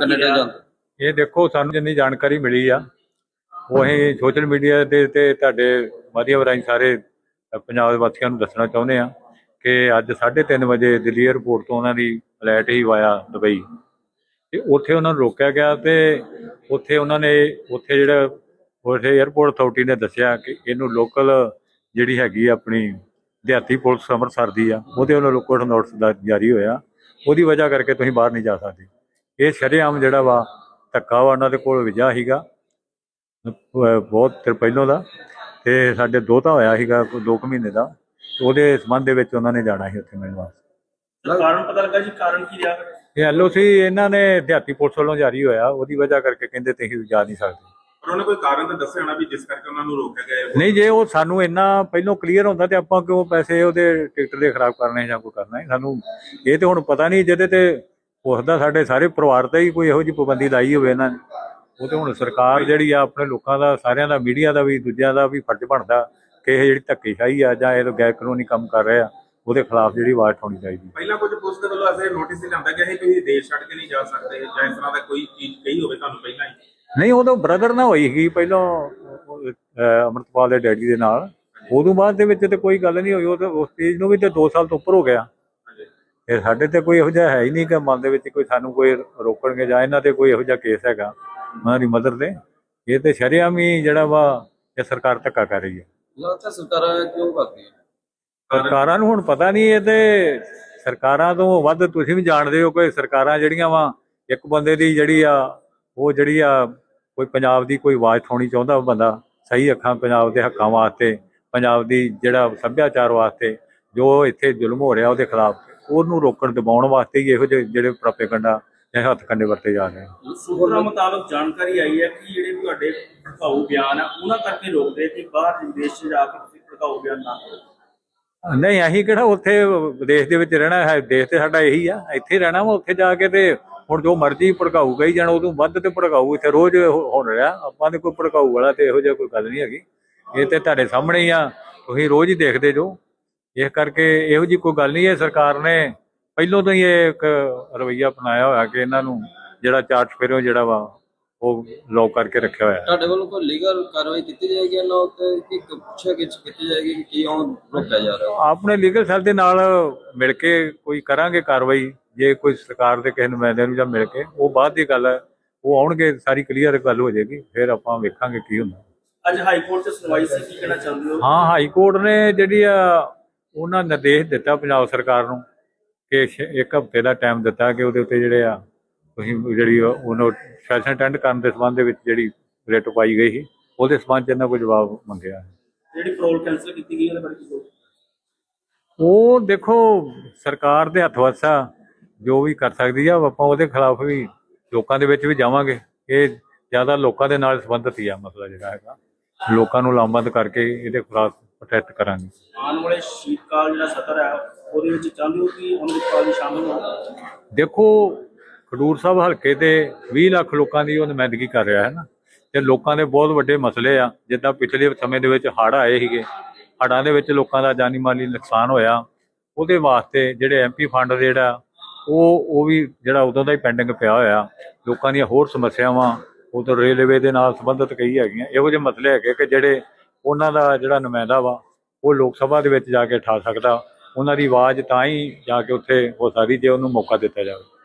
Canada ਜਾਂਦਾ ਇਹ ਦੇਖੋ ਸਾਨੂੰ ਜਿੰਨੀ ਜਾਣਕਾਰੀ ਮਿਲੀ ਆ ਉਹ ਅਸੀਂ ਸੋਸ਼ਲ ਮੀਡੀਆ ਤੇ ਤੇ ਤੁਹਾਡੇ ਮਾਧਿਅਮ ਰਾਹੀਂ ਸਾਰੇ ਪੰਜਾਬ ਦੇ ਵਾਸੀਆਂ ਨੂੰ ਦੱਸਣਾ ਚਾਹੁੰਦੇ ਆ ਕਿ ਅੱਜ 3:30 ਵਜੇ ਦਿੱਲੀ 에ਅਰਪੋਰਟ ਤੋਂ ਉਹਨਾਂ ਦੀ ਫਲਾਈਟ ਹੀ ਵਾਇਆ ਦੁਬਈ। ਤੇ ਉੱਥੇ ਉਹਨਾਂ ਨੂੰ ਰੋਕਿਆ ਗਿਆ ਤੇ ਉੱਥੇ ਉਹਨਾਂ ਨੇ ਉੱਥੇ ਜਿਹੜਾ ਉੱਥੇ 에ਅਰਪੋਰਟ ਅਥਾਰਟੀ ਨੇ ਦੱਸਿਆ ਕਿ ਇਹਨੂੰ ਲੋਕਲ ਜਿਹੜੀ ਹੈਗੀ ਆ ਆਪਣੀ ਦਿਹਾਤੀ ਪੁਲਿਸ ਅੰਮ੍ਰਿਤਸਰ ਦੀ ਆ ਉਹਦੇ ਵੱਲੋਂ ਲੋਕਲ ਨੋਟਿਸ ਦਾ ਜਾਰੀ ਹੋਇਆ। ਉਹਦੀ ਵਜ੍ਹਾ ਕਰਕੇ ਤੁਸੀਂ ਬਾਹਰ ਨਹੀਂ ਜਾ ਸਕਦੇ। ਇਹ ਸ਼ਰੇਆਮ ਜਿਹੜਾ ਵਾ ਧੱਕਾ ਵਾ ਉਹਨਾਂ ਦੇ ਕੋਲ ਵਿਜਾ ਅਹ ਬਹੁਤ ਚਿਰ ਪਹਿਲੋਂ ਦਾ। ਤੇ ਸਾਡੇ ਦੋਤਾ ਹੋਇਆ ਸੀਗਾ ਕੋਈ ਦੋ ਕੁ ਮਹੀਨੇ ਦਾ। ਉਹਦੇ ਸੰਬੰਧ ਦੇ ਵਿੱਚ ਉਹਨਾਂ ਨੇ ਜਾਣਾ ਸੀ ਉੱਥੇ ਮਿਲਣ ਵਾਸਤੇ। ਕਾਰਨ ਪਤਾ ਲੱਗਾ ਜੀ ਕਾਰਨ ਕੀ ਰਿਹਾ? ਇਹ ਐਲਓਸੀ ਇਹਨਾਂ ਨੇ ਦਿਹਾਤੀ ਪੁਲਿਸ ਵੱਲੋਂ ਜਾਰੀ ਹੋਇਆ। ਉਹਦੀ ਵਜ੍ਹਾ ਕਰਕੇ ਕਹਿੰਦੇ ਤੁਸੀਂ ਜਾ ਨਹੀਂ ਸਕਦੇ। ਉਹਨੇ ਕੋਈ ਕਾਰਨ ਤਾਂ ਦੱਸਿਆ ਹੋਣਾ ਵੀ ਜਿਸ ਕਰਕੇ ਉਹਨਾਂ ਨੂੰ ਰੋਕਿਆ ਗਿਆ। ਨਹੀਂ ਜੇ ਉਹ ਸਾਨੂੰ ਇੰਨਾ ਪਹਿਲੋਂ ਕਲੀਅਰ ਹੁੰਦਾ ਤੇ ਆਪਾਂ ਕਿਉਂ ਪੈਸੇ ਉਹਦੇ ਟਿਕਟ ਦੇ ਖਰਾਬ ਕਰਨੇ ਜਾਂ ਕੋਈ ਕਰਨਾ ਸਾਨੂੰ ਇਹ ਤੇ ਹੁਣ ਪਤਾ ਨਹੀਂ ਜਿਹਦੇ ਤੇ ਉਸਦਾ ਸਾਡੇ ਸਾਰੇ ਪਰਿਵਾਰ ਤੇ ਹੀ ਕੋਈ ਇਹੋ ਜਿਹੀ ਪਾਬੰਦੀ ਲਾਈ ਹੋਵੇ ਇਹਨਾਂ ਨੇ। ਉਹ ਤੇ ਹੁਣ ਸਰਕਾਰ ਜਿਹੜੀ ਆ ਆਪਣੇ ਲੋਕਾਂ ਦਾ ਸਾਰਿਆਂ ਦਾ ਮੀਡੀਆ ਦਾ ਵੀ ਦੂਜਿਆਂ ਦਾ ਵੀ ਫਰਜ਼ ਬਣਦਾ ਕਿ ਇਹ ਜਿਹੜੀ ਧੱਕੇਸ਼ਾਹੀ ਆ ਜਾਂ ਇਹ ਗੈਰ ਕਾਨੂੰਨੀ ਕੰਮ ਕਰ ਰਹੇ ਆ ਉਹਦੇ ਖਿਲਾਫ ਜਿਹੜੀ ਆਵਾਜ਼ ਉਠਾਉਣੀ ਚਾਹੀਦੀ। ਪਹਿਲਾਂ ਕੁਝ ਪੁਲਿਸ ਦੇ ਵੱਲੋਂ ਐਸੇ ਨੋਟਿਸ ਹੀ ਲਿਆਂਦਾ ਗਿਆ ਸੀ ਤੁਸੀਂ ਦੇਸ਼ ਛੱਡ ਕੇ ਨਹੀਂ ਜਾ ਸਕਦੇ ਜਾਂ ਇਸ ਤਰ੍ਹਾਂ ਦਾ ਕੋਈ ਚੀਜ਼ ਕਹੀ ਹੋਵੇ ਤੁਹਾਨੂੰ ਪਹਿਲਾਂ ਹੀ? ਨਹੀਂ ਉਦੋਂ ਬ੍ਰਦਰ ਨਾ ਹੋਈ ਸੀਗੀ ਪਹਿਲਾਂ ਅੰਮ੍ਰਿਤਪਾਲ ਦੇ ਡੈਡੀ ਦੇ ਨਾਲ। ਉਦੋਂ ਬਾਅਦ ਦੇ ਵਿੱਚ ਤੇ ਕੋਈ ਗੱਲ ਨਹੀਂ ਹੋਈ ਉਹ ਤਾਂ ਉਸ ਚੀਜ਼ ਨੂੰ ਵੀ ਤੇ 2 ਸਾਲ ਤੋਂ ਉੱਪਰ ਹੋ ਗਿਆ। ਇਹ ਸਾਡੇ ਤੇ ਕੋਈ ਇਹੋ ਜਿਹਾ ਹੈ ਹੀ ਨਹੀਂ ਕਿ ਮਨ ਦੇ ਵਿੱਚ ਕੋਈ ਸਾਨੂੰ ਕੋਈ ਰੋਕਣਗੇ ਜਾਂ ਇਹਨਾਂ ਤੇ ਕੋਈ ਇਹੋ ਜਿਹਾ ਕੇਸ ਹੈਗਾ ਉਹਨਾਂ ਦੀ ਮਦਰ ਤੇ ਇਹ ਤੇ ਸ਼ਰੇਆਮ ਹੀ ਜਿਹੜਾ ਵਾ ਇਹ ਸਰਕਾਰ ਧੱਕਾ ਕਰ ਰਹੀ ਹੈ। ਲੱਗਦਾ ਸਰਕਾਰਾਂ ਕਿਉਂ ਕਰਦੀਆਂ? ਸਰਕਾਰਾਂ ਨੂੰ ਹੁਣ ਪਤਾ ਨਹੀਂ ਇਹ ਤੇ ਸਰਕਾਰਾਂ ਤੋਂ ਵੱਧ ਤੁਸੀਂ ਵੀ ਜਾਣਦੇ ਹੋ ਕਿ ਸਰਕਾਰਾਂ ਜਿਹੜੀਆਂ ਵਾ ਇੱਕ ਬੰਦੇ ਦੀ ਜਿਹੜੀ ਆ ਉਹ ਜਿਹੜੀ ਆ ਕੋਈ ਪੰਜਾਬ ਦੀ ਕੋਈ ਆਵਾਜ਼ ਉਠਾਉਣੀ ਚਾਹੁੰਦਾ ਬੰਦਾ ਸਹੀ ਅੱਖਾਂ ਪੰਜਾਬ ਦੇ ਹੱਕਾਂ ਵਾਸਤੇ ਪੰਜਾਬ ਦੀ ਜਿਹੜਾ ਸੱਭਿਆਚਾਰ ਵਾਸਤੇ ਜੋ ਇੱਥੇ ਜ਼ੁਲਮ ਹੋ ਰਿਹਾ ਉਹਦੇ ਖਿਲਾਫ। ਉਹਨੂੰ ਰੋਕਣ ਦਬਾਉਣ ਵਾਸਤੇ ਹੀ ਇਹੋ ਜਿਹੇ ਜਿਹੜੇ ਪ੍ਰਾਪੇਗੰਡਾ ਜਾਂ ਹੱਥ ਕੰਡੇ ਵਰਤੇ ਜਾ ਰਹੇ ਆ। ਸੂਤਰਾਂ ਮੁਤਾਬਕ ਜਾਣਕਾਰੀ ਆਈ ਹੈ ਕਿ ਜਿਹੜੇ ਤੁਹਾਡੇ ਭੜਕਾਊ ਬਿਆਨ ਆ ਉਹਨਾਂ ਕਰਕੇ ਰੋਕਦੇ ਕਿ ਬਾਹਰ ਵਿਦੇਸ਼ ਜਾ ਕੇ ਤੁਸੀਂ ਭੜਕਾਊ ਬਿਆਨ ਨਾ ਕਰੋ। ਨਹੀਂ ਅਸੀਂ ਕਿਹੜਾ ਉੱਥੇ ਵਿਦੇਸ਼ ਦੇ ਵਿੱਚ ਰਹਿਣਾ ਹੈ ਦੇਸ਼ ਤੇ ਸਾਡਾ ਇਹੀ ਆ ਇੱਥੇ ਰਹਿਣਾ ਵਾ ਉੱਥੇ ਜਾ ਕੇ ਤੇ ਹੁਣ ਜੋ ਮਰਜ਼ੀ ਭੜਕਾਊ ਗਈ ਜਾਣ ਉਦੋਂ ਵੱਧ ਤੇ ਭੜਕਾਊ ਇੱਥੇ ਰੋਜ਼ ਹੋ ਹੋ ਰਿਹਾ ਆਪਾਂ ਦੇ ਕੋਈ ਭੜਕਾਊ ਵਾਲਾ ਤੇ ਇਹੋ ਜਿਹਾ ਕੋਈ ਗੱਲ ਨਹੀਂ ਹੈਗੀ। ਇਹ ਤੇ ਤੁਹਾਡੇ ਸਾਹਮਣੇ ਹੀ ਆ ਤੁਸੀਂ ਰੋਜ਼ ਹੀ ਦੇਖਦੇ ਜੋ। ਇਸ ਕਰਕੇ ਇਹੋ ਜੀ ਕੋਈ ਗੱਲ ਨਹੀਂ ਹੈ ਸਰਕਾਰ ਨੇ ਪਹਿਲੋਂ ਤੋਂ ਹੀ ਇਹ ਇੱਕ ਰਵਈਆ ਅਪਣਾਇਆ ਹੋਇਆ ਕਿ ਇਹਨਾਂ ਨੂੰ ਜਿਹੜਾ ਚਾਰਜ ਫਿਰੋ ਜਿਹੜਾ ਵਾ ਉਹ ਲੋਕ ਕਰਕੇ ਰੱਖਿਆ ਹੋਇਆ। ਤੁਹਾਡੇ ਵੱਲੋਂ ਕੋਈ ਲੀਗਲ ਕਾਰਵਾਈ ਕੀਤੀ ਜਾਏਗੀ ਇਹਨਾਂ ਉੱਤੇ? ਕਿ ਪੁੱਛਿਆ ਗਿੱਛ ਕੀਤੀ ਜਾਏਗੀ ਕਿ ਕਿਉਂ ਰੋਕਿਆ ਜਾ ਰਿਹਾ? ਆਪਣੇ ਲੀਗਲ ਸੈੱਲ ਦੇ ਨਾਲ ਮਿਲ ਕੇ ਕੋਈ ਕਰਾਂਗੇ ਕਾਰਵਾਈ ਜੇ ਕੋਈ ਸਰਕਾਰ ਦੇ ਕਿਸੇ ਨੁਮਾਇੰਦੇ ਨੂੰ ਜਾਂ ਮਿਲ ਕੇ ਉਹ ਬਾਅਦ ਦੀ ਗੱਲ ਹੈ ਉਹ ਆਉਣਗੇ ਸਾਰੀ ਕਲੀਅਰ ਗੱਲ ਹੋ ਜਾਏਗੀ ਫਿਰ ਆਪਾਂ ਵੇਖਾਂਗੇ ਕੀ ਹੁੰਦਾ। ਅੱਜ ਹਾਈ ਕੋਰਟ 'ਚ ਸੁਣਵਾਈ ਸੀ ਕੀ ਕਹਿਣਾ ਚਾਹੁੰਦੇ ਹੋ? ਹਾਂ ਹਾਈ ਕੋਰਟ ਨੇ ਜਿਹੜੀ ਆ ਉਹਨਾਂ ਨਿਰਦੇਸ਼ ਦਿੱਤਾ ਪੰਜਾਬ ਸਰਕਾਰ ਨੂੰ ਕਿ ਇੱਕ ਹਫ਼ਤੇ ਦਾ ਟਾਈਮ ਦਿੱਤਾ ਕਿ ਉਹਦੇ ਉੱਤੇ ਜਿਹੜੇ ਆ ਤੁਸੀਂ ਜਿਹੜੀ ਉਹ- ਉਹਨੂੰ ਸੈਸ਼ਨ ਅਟੈਂਡ ਕਰਨ ਦੇ ਸੰਬੰਧ ਦੇ ਵਿੱਚ ਜਿਹੜੀ ਰਿਟ ਪਾਈ ਗਈ ਸੀ ਉਹਦੇ ਸੰਬੰਧ ਚ ਇਹਨਾਂ ਕੋਈ ਜਵਾਬ ਮੰਗਿਆ। ਜਿਹੜੀ ਪ੍ਰੋਲ ਕੈਂਸਲ ਕੀਤੀ ਗਈ ਉਹਦੇ ਬਾਰੇ ਕੀ ਉਹ ਦੇਖੋ ਸਰਕਾਰ ਦੇ ਹੱਥ ਵਸਾ ਜੋ ਵੀ ਕਰ ਸਕਦੀ ਆ ਆਪਾਂ ਉਹਦੇ ਖਿਲਾਫ ਵੀ ਲੋਕਾਂ ਦੇ ਵਿੱਚ ਵੀ ਜਾਵਾਂਗੇ। ਇਹ ਜ਼ਿਆਦਾ ਲੋਕਾਂ ਦੇ ਨਾਲ ਸੰਬੰਧਿਤ ਹੀ ਆ ਮਸਲਾ ਜਿਹੜਾ ਹੈਗਾ। ਲੋਕਾਂ ਨੂੰ ਲਾਮਬੰਦ ਕਰਕੇ ਇਹਦੇ ਖਿਲਾਫ ਪ੍ਰੋਟੈਸਟ ਕਰਾਂਗੇ। ਆਉਣ ਵਾਲੇ ਸ਼ੀਤਕਾਲ ਜਿਹੜਾ ਸਤਰ ਹੈ ਉਹਦੇ ਵਿੱਚ ਚਾਹੁੰਦੇ ਹੋ ਕਿ ਅੰਮ੍ਰਿਤਪਾਲ ਜੀ ਸ਼ਾਮਲ ਹੋਣ? ਦੇਖੋ ਖਡੂਰ ਸਾਹਿਬ ਹਲਕੇ ਤੇ 20 ਲੱਖ ਲੋਕਾਂ ਦੀ ਉਹ ਨੁਮਾਇੰਦਗੀ ਕਰ ਰਿਹਾ ਹੈ ਨਾ। ਤੇ ਲੋਕਾਂ ਦੇ ਬਹੁਤ ਵੱਡੇ ਮਸਲੇ ਆ। ਜਿੱਦਾਂ ਪਿਛਲੇ ਸਮੇਂ ਦੇ ਵਿੱਚ ਹੜ੍ਹ ਆਏ ਸੀਗੇ। ਹੜ੍ਹਾਂ ਦੇ ਵਿੱਚ ਲੋਕਾਂ ਦਾ ਜਾਨੀ ਮਾਲੀ ਨੁਕਸਾਨ ਹੋਇਆ। ਉਹਦੇ ਵਾਸਤੇ ਜਿਹੜੇ ਐਮਪੀ ਫੰਡ ਜਿਹੜਾ ਉਹ ਉਹ ਵੀ ਜਿਹੜਾ ਉਦੋਂ ਦਾ ਹੀ ਪੈਂਡਿੰਗ ਪਿਆ ਹੋਇਆ। ਲੋਕਾਂ ਦੀਆਂ ਹੋਰ ਸਮੱਸਿਆਵਾਂ ਉਧਰ ਰੇਲਵੇ ਦੇ ਨਾਲ ਸੰਬੰਧਿਤ ਕਈ ਹੈਗੀਆਂ। ਇਹੋ ਜਿਹੇ ਮਸਲੇ ਹੈਗੇ ਕਿ ਜਿਹੜੇ ਉਹਨਾਂ ਦਾ ਜਿਹੜਾ ਨੁਮਾਇੰਦਾ ਵਾ, ਉਹ ਲੋਕ ਸਭਾ ਦੇ ਵਿੱਚ ਜਾ ਕੇ ਠਾ ਸਕਦਾ। ਉਹਨਾਂ ਦੀ ਆਵਾਜ਼ ਤਾਂ ਹੀ ਜਾ ਕੇ ਉੱਥੇ ਹੋ ਸਕਦੀ ਜੇ ਉਹਨੂੰ ਮੌਕਾ ਦਿੱਤਾ ਜਾਵੇ।